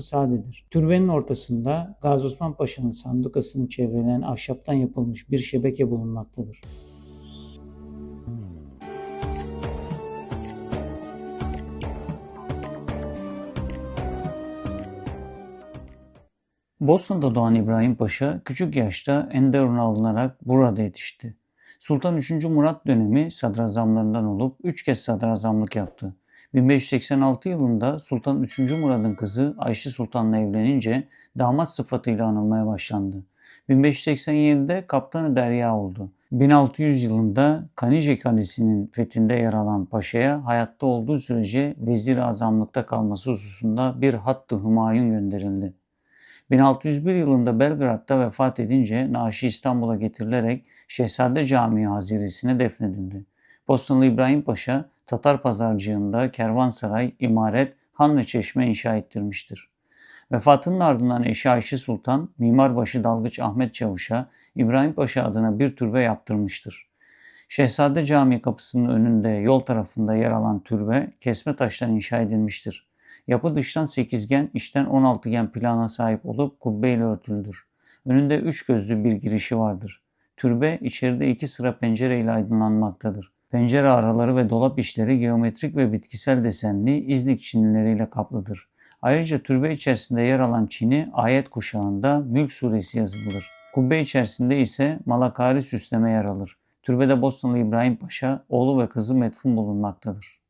sadedir. Türbenin ortasında Gazi Osman Paşa'nın sandukasını çevreleyen ahşaptan yapılmış bir şebeke bulunmaktadır. Bosna'da doğan İbrahim Paşa küçük yaşta Enderun'a alınarak burada yetişti. Sultan 3. Murat dönemi sadrazamlarından olup 3 kez sadrazamlık yaptı. 1586 yılında Sultan 3. Murad'ın kızı Ayşe Sultan'la evlenince damat sıfatıyla anılmaya başlandı. 1587'de Kaptanı Derya oldu. 1600 yılında Kanice Kalesi'nin fethinde yer alan paşaya hayatta olduğu sürece vezir azamlıkta kalması hususunda bir hattı hümayun gönderildi. 1601 yılında Belgrad'da vefat edince naaşı İstanbul'a getirilerek Şehzade Camii haziresine defnedildi. Bosnalı İbrahim Paşa Tatar pazarcığında kervansaray, imaret, han ve çeşme inşa ettirmiştir. Vefatının ardından eşi Ayşe Sultan, mimarbaşı Dalgıç Ahmet Çavuş'a İbrahim Paşa adına bir türbe yaptırmıştır. Şehzade Camii kapısının önünde yol tarafında yer alan türbe kesme taştan inşa edilmiştir. Yapı dıştan sekizgen, içten 16 gen plana sahip olup kubbeyle örtülüdür. Önünde üç gözlü bir girişi vardır. Türbe içeride iki sıra pencere ile aydınlanmaktadır. Pencere araları ve dolap işleri geometrik ve bitkisel desenli İznik çinileriyle kaplıdır. Ayrıca türbe içerisinde yer alan çini ayet kuşağında Mülk suresi yazılıdır. Kubbe içerisinde ise malakari süsleme yer alır. Türbede Bosnalı İbrahim Paşa, oğlu ve kızı metfun bulunmaktadır.